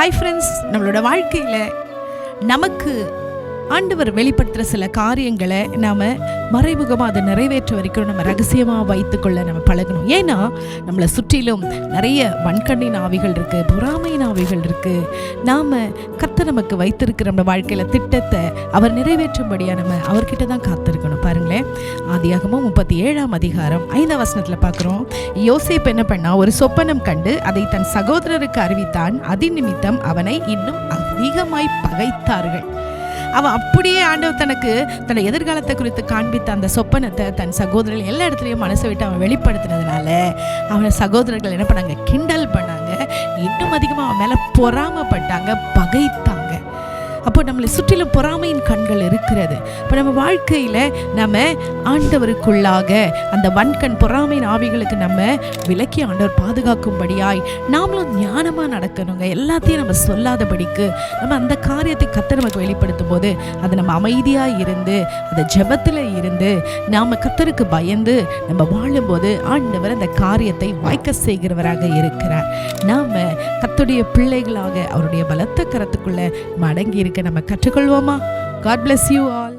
Hi friends நம்மளோட வாழ்க்கையில் நமக்கு ஆண்டவர் வெளிப்படுத்துகிற சில காரியங்களை நாம் மறைமுகமாக அதை நிறைவேற்ற வரைக்கும் நம்ம ரகசியமாக வைத்துக்கொள்ள நம்ம பழகணும். ஏன்னா நம்மளை சுற்றிலும் நிறைய வன்கண்ணின் ஆவிகள் இருக்குது பொறாமையின் ஆவிகள் இருக்குது நாம் கத்த நமக்கு வைத்திருக்கிற நம்ம வாழ்க்கையில் திட்டத்தை அவர் நிறைவேற்றும்படியாக நம்ம அவர்கிட்ட தான் காத்திருக்கணும். பாருங்களேன் ஆதியாகமும் முப்பத்தி ஏழாம் அதிகாரம் ஐந்தாம் வசனத்தில் பார்க்குறோம். யோசேப் என்ன பண்ணால் ஒரு சொப்பனம் கண்டு அதை தன் சகோதரருக்கு அறிவித்தான். அதி நிமித்தம் அவனை இன்னும் அதிகமாய் பகைத்தார்கள். அவன் அப்படியே ஆண்டவர் தனக்கு தன் எதிர்காலத்தை குறித்து காண்பித்த அந்த சொப்பனத்தை தன் சகோதரர்கள் எல்லா இடத்துலையும் மனசை விட்டு அவன் வெளிப்படுத்தினதுனால அவனை சகோதரர்கள் என்ன பண்ணாங்க கிண்டல் பண்ணாங்க. இன்னும் அதிகமாக அவன் மேலே பொறாமப்பட்டாங்க பகைத்தான் அப்போ நம்மளை சுற்றிலும் பொறாமையின் கண்கள் இருக்கிறது. இப்போ நம்ம வாழ்க்கையில் நம்ம ஆண்டவருக்குள்ளாக அந்த வன்கண் பொறாமையின் ஆவிகளுக்கு நம்ம விலக்கி ஆண்டவர் பாதுகாக்கும்படியாய் நாமளும் ஞானமாக நடக்கணுங்க. எல்லாத்தையும் நம்ம சொல்லாதபடிக்கு நம்ம அந்த காரியத்தை கத்த நமக்கு வெளிப்படுத்தும் போது அது நம்ம அமைதியாக இருந்து அந்த ஜபத்தில் இருந்து நாம் கத்தருக்கு பயந்து நம்ம வாழும்போது ஆண்டவர் அந்த காரியத்தை வாய்க்க செய்கிறவராக இருக்கிறார். நாம் கர்த்துடைய பிள்ளைகளாக அவருடைய பலத்த கரத்துக்குள்ள மடங்கி இருக்க நம்ம கற்றுக்கொள்வோமா? God bless you all